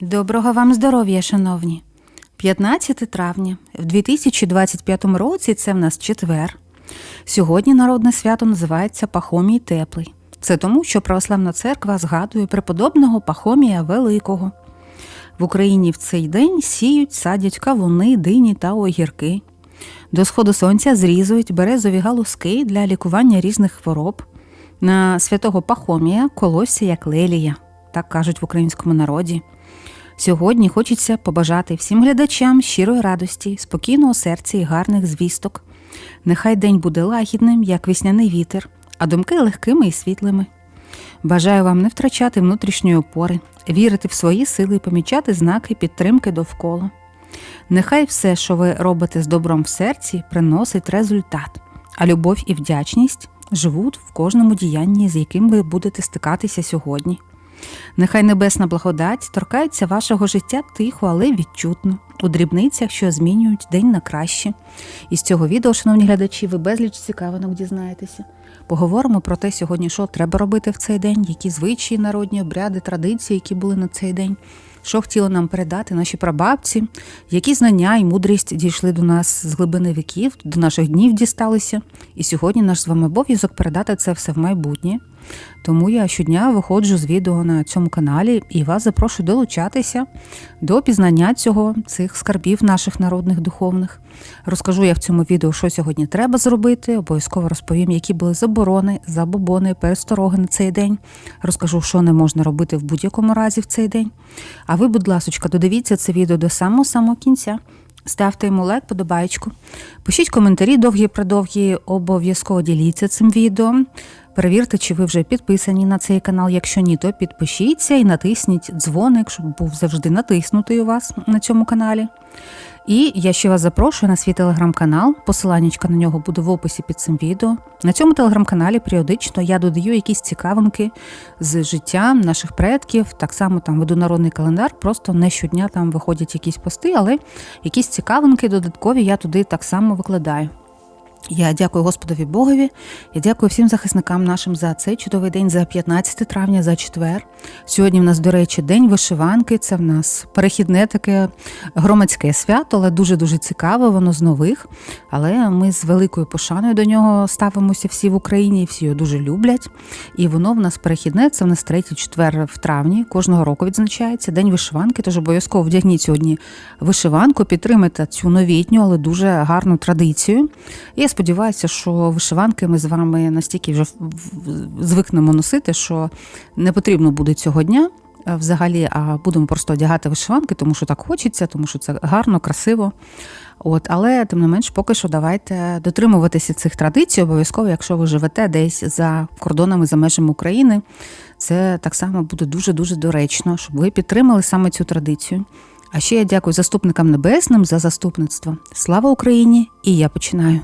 Доброго вам здоров'я, шановні. 15 травня в 2025 році це в нас четвер. Сьогодні народне свято називається Пахомій Теплий. Це тому, що православна церква згадує преподобного Пахомія Великого. В Україні в цей день сіють, садять кавуни, дині та огірки. До сходу сонця зрізують березові галузки для лікування різних хвороб. На святого Пахомія колосся як лелія, так кажуть в українському народі. Сьогодні хочеться побажати всім глядачам щирої радості, спокійного серця і гарних звісток. Нехай день буде лагідним, як весняний вітер, а думки легкими і світлими. Бажаю вам не втрачати внутрішньої опори, вірити в свої сили і помічати знаки підтримки довкола. Нехай все, що ви робите з добром в серці, приносить результат, а любов і вдячність живуть в кожному діянні, з яким ви будете стикатися сьогодні. Нехай небесна благодать торкається вашого життя тихо, але відчутно, у дрібницях, що змінюють день на краще. І з цього відео, шановні глядачі, ви безліч цікавинок дізнаєтеся. Поговоримо про те сьогодні, що треба робити в цей день, які звичаї, народні обряди, традиції, які були на цей день, що хотіли нам передати наші прабабці, які знання і мудрість дійшли до нас з глибини віків, до наших днів дісталися. І сьогодні наш з вами обов'язок передати це все в майбутнє. Тому я щодня виходжу з відео на цьому каналі і вас запрошую долучатися до пізнання цього, цих скарбів наших народних духовних. Розкажу я в цьому відео, що сьогодні треба зробити. Обов'язково розповім, які були заборони, забобони, перестороги на цей день. Розкажу, що не можна робити в будь-якому разі в цей день. А ви, будь ласка, додивіться це відео до самого самого кінця. Ставте йому лайк, подобаєчку. Пишіть коментарі довгі продовгі, обов'язково діліться цим відео. Перевірте, чи ви вже підписані на цей канал. Якщо ні, то підпишіться і натисніть дзвоник, щоб був завжди натиснутий у вас на цьому каналі. І я ще вас запрошую на свій телеграм-канал. Посиланнячка на нього буде в описі під цим відео. На цьому телеграм-каналі періодично я додаю якісь цікавинки з життя наших предків. Так само там веду народний календар, просто не щодня там виходять якісь пости, але якісь цікавинки додаткові я туди так само викладаю. Я дякую Господові Богові. Я дякую всім захисникам нашим за цей чудовий день, за 15 травня, за четвер. Сьогодні в нас, до речі, день вишиванки. Це в нас перехідне таке громадське свято, але дуже-дуже цікаве, воно з нових. Але ми з великою пошаною до нього ставимося всі в Україні, всі його дуже люблять. І воно в нас перехідне, це в нас третій четвер в травні. Кожного року відзначається День вишиванки. Тож обов'язково вдягніть сьогодні вишиванку, підтримайте цю новітню, але дуже гарну традицію. Я сподіваюся, що вишиванки ми з вами настільки вже звикнемо носити, що не потрібно буде цього дня е, взагалі, а будемо просто одягати вишиванки, тому що так хочеться, тому що це гарно, красиво. От, Але тим не менш, поки що давайте дотримуватися цих традицій, обов'язково, якщо ви живете десь за кордонами, за межами України, це так само буде дуже-дуже доречно, щоб ви підтримали саме цю традицію. А ще я дякую заступникам небесним за заступництво. Слава Україні! І я починаю.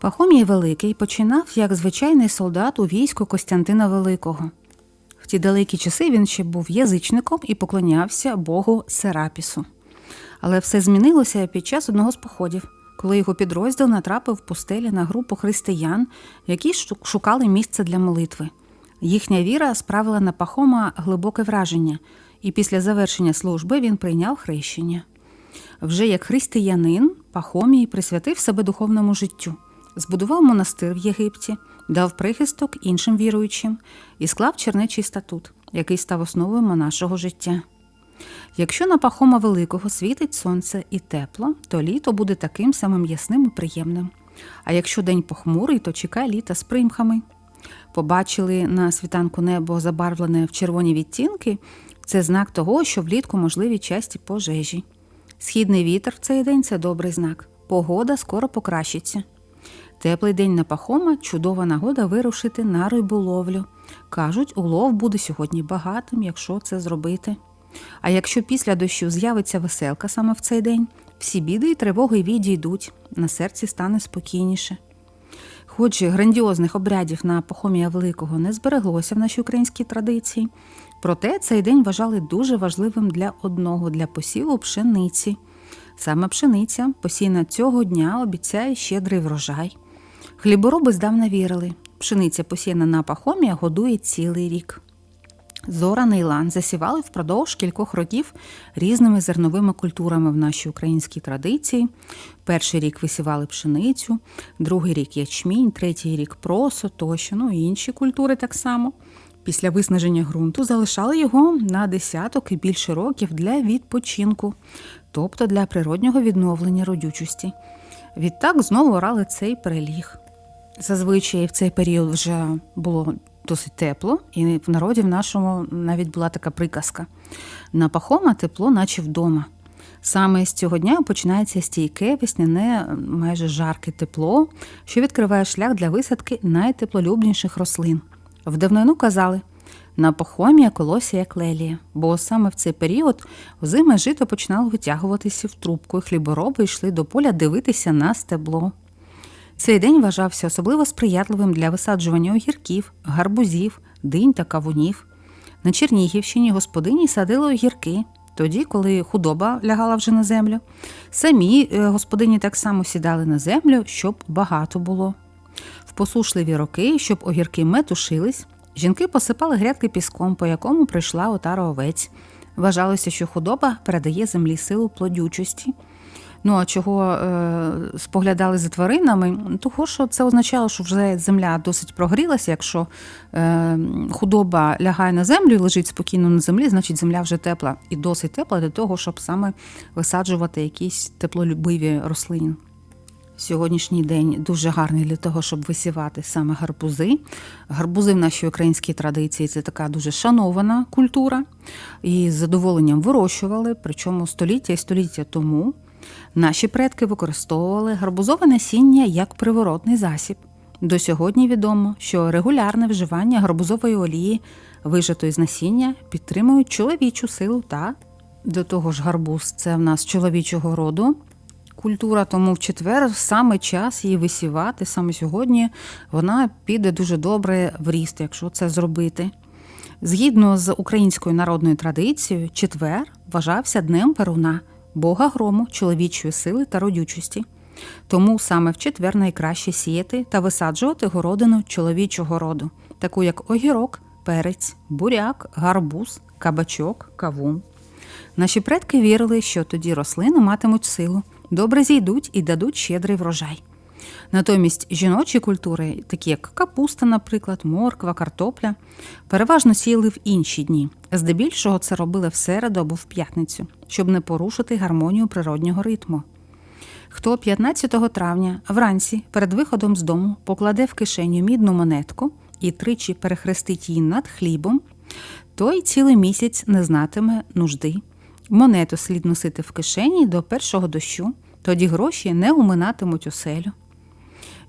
Пахомій Великий починав як звичайний солдат у війську Костянтина Великого. В ті далекі часи він ще був язичником і поклонявся Богу Серапісу. Але все змінилося під час одного з походів, коли його підрозділ натрапив в пустелі на групу християн, які шукали місце для молитви. Їхня віра справила на Пахома глибоке враження, і після завершення служби він прийняв хрещення. Вже як християнин Пахомій присвятив себе духовному життю збудував монастир в Єгипті, дав прихисток іншим віруючим і склав чернечий статут, який став основою монашого життя. Якщо на Пахома Великого світить сонце і тепло, то літо буде таким самим ясним і приємним. А якщо день похмурий, то чекай літа з примхами. Побачили на світанку небо забарвлене в червоні відтінки це знак того, що влітку можливі часті пожежі. Східний вітер в цей день це добрий знак. Погода скоро покращиться. Теплий день на Пахома чудова нагода вирушити на риболовлю. Кажуть, улов буде сьогодні багатим, якщо це зробити. А якщо після дощу з'явиться веселка саме в цей день, всі біди і тривоги відійдуть, на серці стане спокійніше. Хоч грандіозних обрядів на Пахомія Великого не збереглося в нашій українській традиції, проте цей день вважали дуже важливим для одного для посіву пшениці. Саме пшениця посійна цього дня обіцяє щедрий врожай. Хлібороби здавна вірили, пшениця посіяна на пахомія годує цілий рік. Зораний лан засівали впродовж кількох років різними зерновими культурами в нашій українській традиції. Перший рік висівали пшеницю, другий рік ячмінь, третій рік просо тощо, ну і інші культури так само. Після виснаження ґрунту залишали його на десяток і більше років для відпочинку, тобто для природнього відновлення родючості. Відтак знову орали цей переліг. Зазвичай в цей період вже було досить тепло, і в народі в нашому навіть була така приказка: на Пахома тепло, наче вдома. Саме з цього дня починається стійке, весняне, майже жарке тепло, що відкриває шлях для висадки найтеплолюбніших рослин. В давнину казали на Пахомі колося як лелія, бо саме в цей період озиме жито починало витягуватися в трубку, і хлібороби йшли до поля дивитися на стебло. Цей день вважався особливо сприятливим для висаджування огірків, гарбузів, динь та кавунів. На Чернігівщині господині садили огірки, тоді, коли худоба лягала вже на землю. Самі е, господині так само сідали на землю, щоб багато було. В посушливі роки, щоб огірки метушились, жінки посипали грядки піском, по якому прийшла отара овець. Вважалося, що худоба передає землі силу плодючості. Ну а чого е, споглядали за тваринами? Того, що це означало, що вже земля досить прогрілася. Якщо е, худоба лягає на землю і лежить спокійно на землі, значить земля вже тепла і досить тепла для того, щоб саме висаджувати якісь теплолюбиві рослини. Сьогоднішній день дуже гарний для того, щоб висівати саме гарбузи. Гарбузи в нашій українській традиції це така дуже шанована культура, і з задоволенням вирощували, причому століття і століття тому. Наші предки використовували гарбузове насіння як приворотний засіб. До сьогодні відомо, що регулярне вживання гарбузової олії, вижатої з насіння, підтримують чоловічу силу та до того ж гарбуз це в нас чоловічого роду. Культура, тому в четвер саме час її висівати, саме сьогодні вона піде дуже добре в ріст, якщо це зробити. Згідно з українською народною традицією, четвер вважався днем перуна бога грому, чоловічої сили та родючості. Тому саме в четвер найкраще сіяти та висаджувати городину чоловічого роду, таку як огірок, перець, буряк, гарбуз, кабачок, кавун. Наші предки вірили, що тоді рослини матимуть силу, добре зійдуть і дадуть щедрий врожай. Натомість жіночі культури, такі як капуста, наприклад, морква, картопля, переважно сіяли в інші дні. Здебільшого це робили в середу або в п'ятницю, щоб не порушити гармонію природнього ритму. Хто 15 травня вранці перед виходом з дому покладе в кишеню мідну монетку і тричі перехрестить її над хлібом, той цілий місяць не знатиме нужди. Монету слід носити в кишені до першого дощу, тоді гроші не уминатимуть оселю.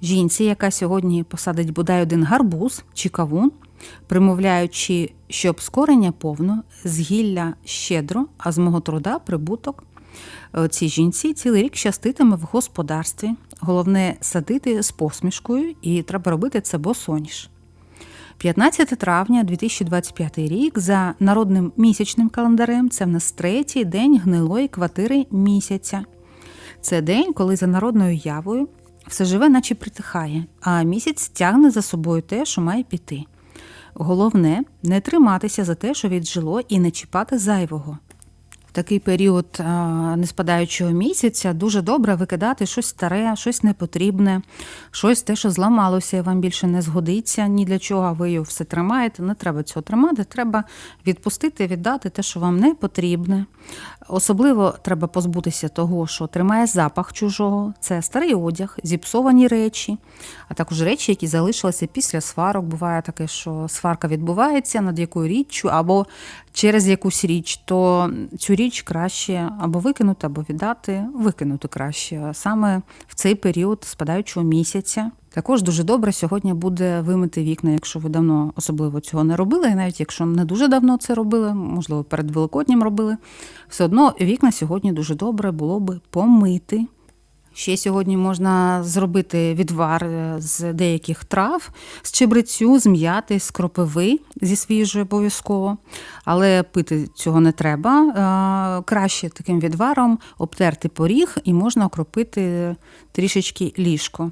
Жінці, яка сьогодні посадить бодай один гарбуз чи кавун, примовляючи, щоб з кореня повно, з гілля щедро, а з мого труда прибуток. Цій жінці цілий рік щаститиме в господарстві. Головне садити з посмішкою, і треба робити це босоніж. 15 травня 2025 рік за народним місячним календарем це в нас третій день гнилої квартири місяця. Це день, коли за народною явою все живе, наче притихає, а місяць тягне за собою те, що має піти. Головне не триматися за те, що віджило, і не чіпати зайвого. Такий період неспадаючого місяця дуже добре викидати щось старе, щось непотрібне, щось те, що зламалося, і вам більше не згодиться ні для чого. Ви його все тримаєте. Не треба цього тримати. Треба відпустити, віддати те, що вам не потрібне. Особливо треба позбутися того, що тримає запах чужого, це старий одяг, зіпсовані речі, а також речі, які залишилися після сварок. Буває таке, що сварка відбувається над якою річчю або через якусь річ, то цю річ краще або викинути, або віддати, викинути краще саме в цей період спадаючого місяця. Також дуже добре сьогодні буде вимити вікна, якщо ви давно особливо цього не робили, і навіть якщо не дуже давно це робили, можливо, перед Великоднім робили, все одно вікна сьогодні дуже добре було би помити. Ще сьогодні можна зробити відвар е, з деяких трав, з чебрецю, з м'яти, з кропиви зі свіжої обов'язково, але пити цього не треба. Краще таким відваром обтерти поріг і можна окропити трішечки ліжко.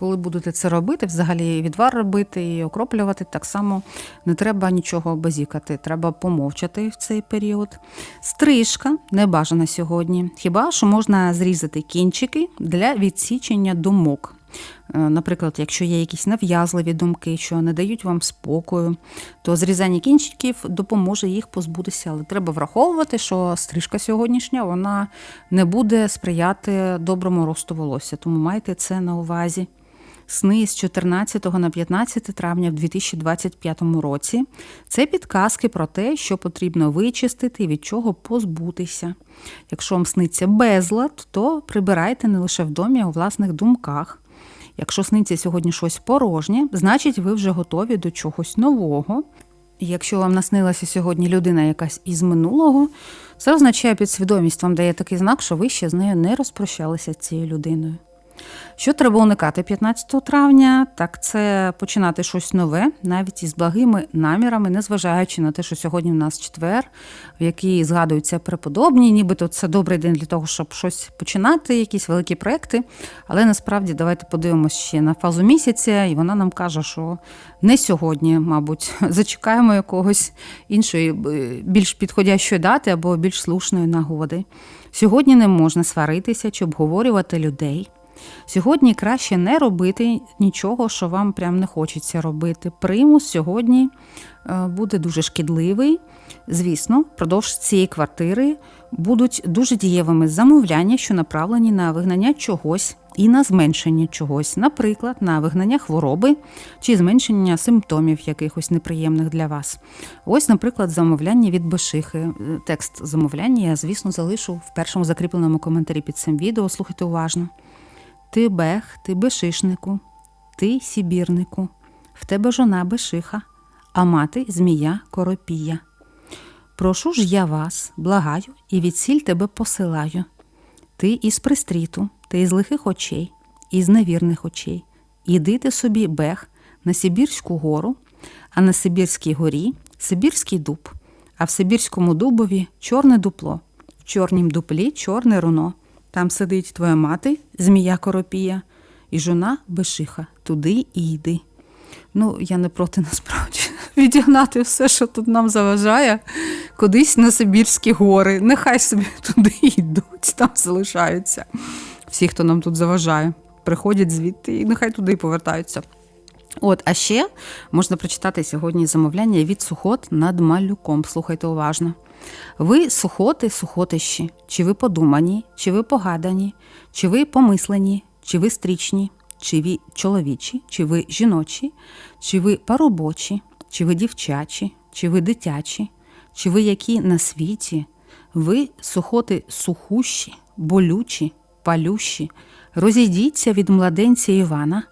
Коли будете це робити, взагалі відвар робити і окроплювати, так само не треба нічого базікати, треба помовчати в цей період. Стрижка не бажана сьогодні. Хіба що можна зрізати кінчики для відсічення думок. Е, Наприклад, якщо є якісь нав'язливі думки, що не дають вам спокою, то зрізання кінчиків допоможе їх позбутися. Але треба враховувати, що стрижка сьогоднішня вона не буде сприяти доброму росту волосся, тому майте це на увазі. Сни з 14 на 15 травня в 2025 році це підказки про те, що потрібно вичистити і від чого позбутися. Якщо вам сниться безлад, то прибирайте не лише в домі, а у власних думках. Якщо сниться сьогодні щось порожнє, значить ви вже готові до чогось нового. Якщо вам наснилася сьогодні людина якась із минулого, це означає підсвідомість вам дає такий знак, що ви ще з нею не розпрощалися цією людиною. Що треба уникати 15 травня, так це починати щось нове, навіть із благими намірами, незважаючи на те, що сьогодні в нас четвер, в який згадуються преподобні, нібито це добрий день для того, щоб щось починати, якісь великі проекти. Але насправді давайте подивимося ще на фазу місяця, і вона нам каже, що не сьогодні, мабуть, зачекаємо якогось іншої, е, більш підходящої дати або більш слушної нагоди. Сьогодні не можна сваритися чи обговорювати людей. Сьогодні краще не робити нічого, що вам прям не хочеться робити. Примус сьогодні е, буде дуже шкідливий. Звісно, впродовж цієї квартири будуть дуже дієвими замовляння, що направлені на вигнання чогось і на зменшення чогось, наприклад, на вигнання хвороби чи зменшення симптомів якихось неприємних для вас. Ось, наприклад, замовляння від Бешихи. Е, Текст замовляння я, звісно, залишу в першому закріпленому коментарі під цим відео. Слухайте уважно. Ти бех, ти бешишнику, ти сібірнику, в тебе жона бешиха, а мати змія коропія. Прошу ж я вас, благаю, і від сіль тебе посилаю. Ти із пристріту, ти із лихих очей, із невірних очей. Іди ти собі бех на Сибірську гору, а на Сибірській горі Сибірський дуб, а в Сибірському дубові чорне дупло, в чорнім дуплі чорне руно. Там сидить твоя мати, змія коропія, і жона бешиха. Туди і йди. Ну, я не проти насправді відігнати все, що тут нам заважає, кудись на Сибірські гори. Нехай собі туди йдуть, там залишаються. Всі, хто нам тут заважає, приходять звідти і нехай туди повертаються. От, а ще можна прочитати сьогодні замовляння від сухот над малюком. Слухайте уважно. Ви сухоти, сухотищі, чи ви подумані, чи ви погадані, чи ви помислені, чи ви стрічні, чи ви чоловічі, чи ви жіночі, чи ви парубочі, чи ви дівчачі, чи ви дитячі, чи ви які на світі, ви сухоти сухущі, болючі, палющі, розійдіться від младенця Івана,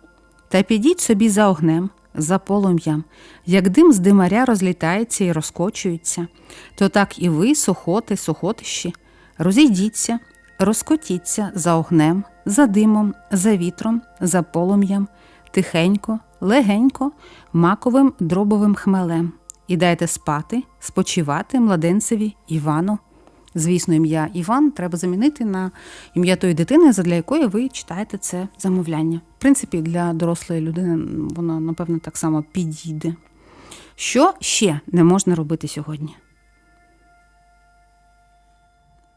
та підіть собі за огнем, за полум'ям, як дим з димаря розлітається і розкочується, то так і ви, сухоти, сухотищі, розійдіться, розкотіться за огнем, за димом, за вітром, за полум'ям, тихенько, легенько, маковим дробовим хмелем, і дайте спати, спочивати младенцеві Івану. Звісно, ім'я Іван треба замінити на ім'я тої дитини, задля якої ви читаєте це замовляння. В принципі, для дорослої людини воно, напевно, так само підійде. Що ще не можна робити сьогодні?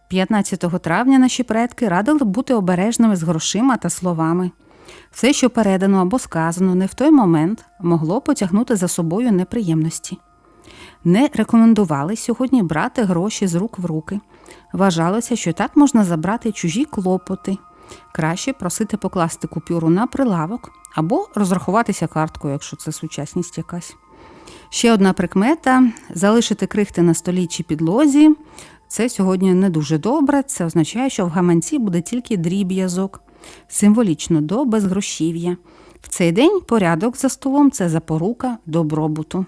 15 травня наші предки радили бути обережними з грошима та словами. Все, що передано або сказано не в той момент, могло потягнути за собою неприємності. Не рекомендували сьогодні брати гроші з рук в руки. Вважалося, що так можна забрати чужі клопоти. Краще просити покласти купюру на прилавок або розрахуватися карткою, якщо це сучасність якась. Ще одна прикмета залишити крихти на столі чи підлозі. Це сьогодні не дуже добре. Це означає, що в гаманці буде тільки дріб'язок, символічно до безгрошів'я. В цей день порядок за столом це запорука добробуту.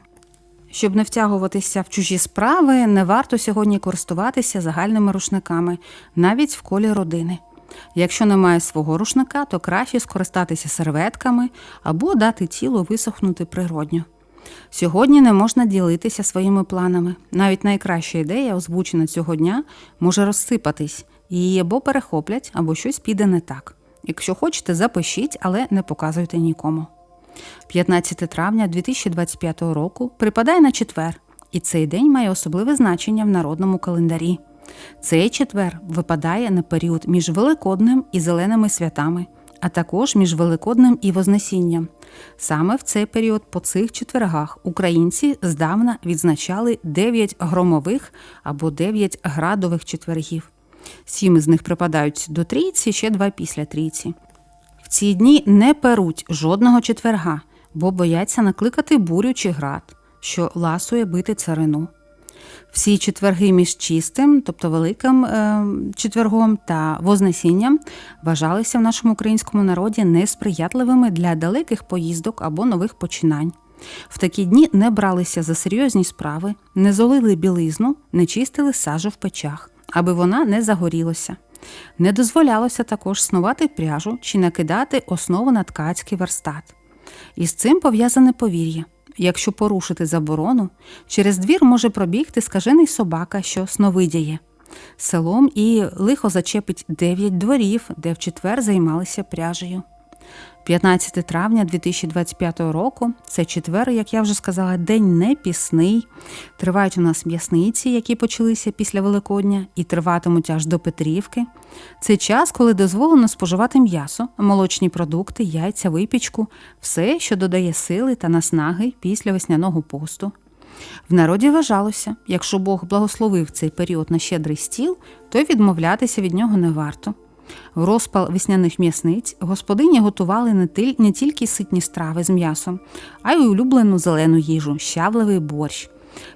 Щоб не втягуватися в чужі справи, не варто сьогодні користуватися загальними рушниками, навіть в колі родини. Якщо немає свого рушника, то краще скористатися серветками або дати тілу висохнути природньо. Сьогодні не можна ділитися своїми планами. Навіть найкраща ідея, озвучена цього дня, може розсипатись, її або перехоплять, або щось піде не так. Якщо хочете, запишіть, але не показуйте нікому. 15 травня 2025 року припадає на четвер, і цей день має особливе значення в народному календарі. Цей четвер випадає на період між Великодним і Зеленими святами, а також між Великодним і Вознесінням. Саме в цей період по цих четвергах українці здавна відзначали 9 громових або 9 градових четвергів. Сім із них припадають до трійці, ще два після трійці. Ці дні не перуть жодного четверга, бо бояться накликати бурю чи град, що ласує бити царину. Всі четверги між чистим, тобто великим е, четвергом та Вознесінням, вважалися в нашому українському народі несприятливими для далеких поїздок або нових починань. В такі дні не бралися за серйозні справи, не золили білизну, не чистили сажу в печах, аби вона не загорілася. Не дозволялося також снувати пряжу чи накидати основу на ткацький верстат. З цим пов'язане повір'я. Якщо порушити заборону, через двір може пробігти скажений собака, що сновидяє. Селом і лихо зачепить дев'ять дворів, де в четвер займалися пряжею. 15 травня 2025 року це четвер, як я вже сказала, день не пісний. Тривають у нас м'ясниці, які почалися після Великодня, і триватимуть аж до Петрівки. Це час, коли дозволено споживати м'ясо, молочні продукти, яйця, випічку, все, що додає сили та наснаги після весняного посту. В народі вважалося, якщо Бог благословив цей період на щедрий стіл, то відмовлятися від нього не варто. В розпал весняних м'ясниць господині готували не, тиль, не тільки ситні страви з м'ясом, а й улюблену зелену їжу щавливий борщ.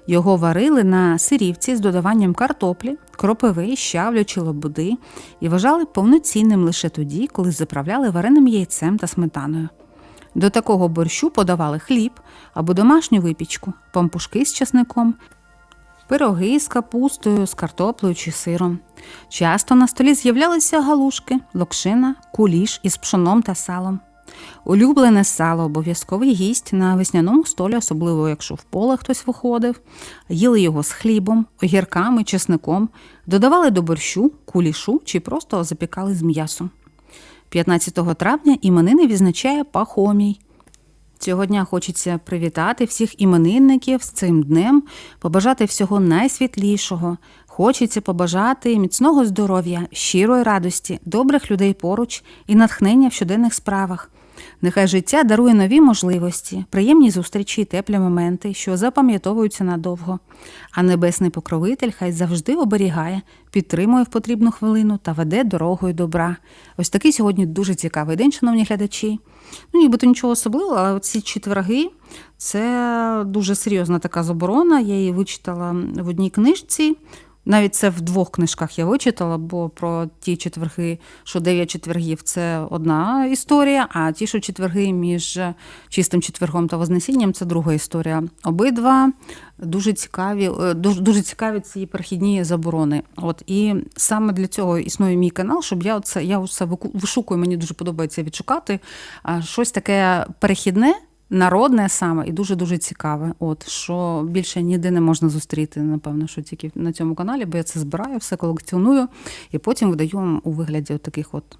Його варили на сирівці з додаванням картоплі, кропиви, щавлю чи лобуди і вважали повноцінним лише тоді, коли заправляли вареним яйцем та сметаною. До такого борщу подавали хліб або домашню випічку, пампушки з часником, пироги з капустою, з картоплею чи сиром. Часто на столі з'являлися галушки, локшина, куліш із пшоном та салом. Улюблене сало обов'язковий гість на весняному столі, особливо якщо в поле хтось виходив, їли його з хлібом, огірками, чесником, додавали до борщу, кулішу чи просто запікали з м'ясом. 15 травня іменини відзначає Пахомій. Цього дня хочеться привітати всіх іменинників з цим днем, побажати всього найсвітлішого. Хочеться побажати міцного здоров'я, щирої радості, добрих людей поруч і натхнення в щоденних справах. Нехай життя дарує нові можливості, приємні зустрічі, і теплі моменти, що запам'ятовуються надовго. А небесний покровитель хай завжди оберігає, підтримує в потрібну хвилину та веде дорогою добра. Ось такий сьогодні дуже цікавий день, шановні глядачі. Ну, нібито нічого особливого, але ці четверги це дуже серйозна така заборона. Я її вичитала в одній книжці. Навіть це в двох книжках я вичитала, бо про ті четверги, що дев'ять четвергів, це одна історія, а ті, що четверги між чистим четвергом та Вознесінням, це друга історія. Обидва дуже цікаві, е, дуже, дуже цікаві ці перехідні заборони. От і саме для цього існує мій канал, щоб я оце я вишукую, мені дуже подобається відшукати щось таке перехідне. Народне саме і дуже-дуже цікаве. От що більше ніде не можна зустріти, напевно, що тільки на цьому каналі, бо я це збираю, все колекціоную і потім видаю вам у вигляді от таких от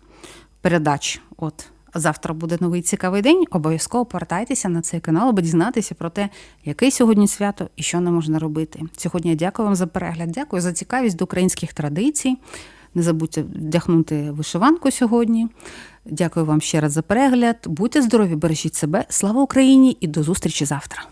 передач. От завтра буде новий цікавий день. Обов'язково повертайтеся на цей канал, аби дізнатися про те, яке сьогодні свято і що не можна робити. Сьогодні я дякую вам за перегляд. Дякую за цікавість до українських традицій. Не забудьте вдягнути вишиванку сьогодні. Дякую вам ще раз за перегляд. Будьте здорові, бережіть себе. Слава Україні і до зустрічі завтра.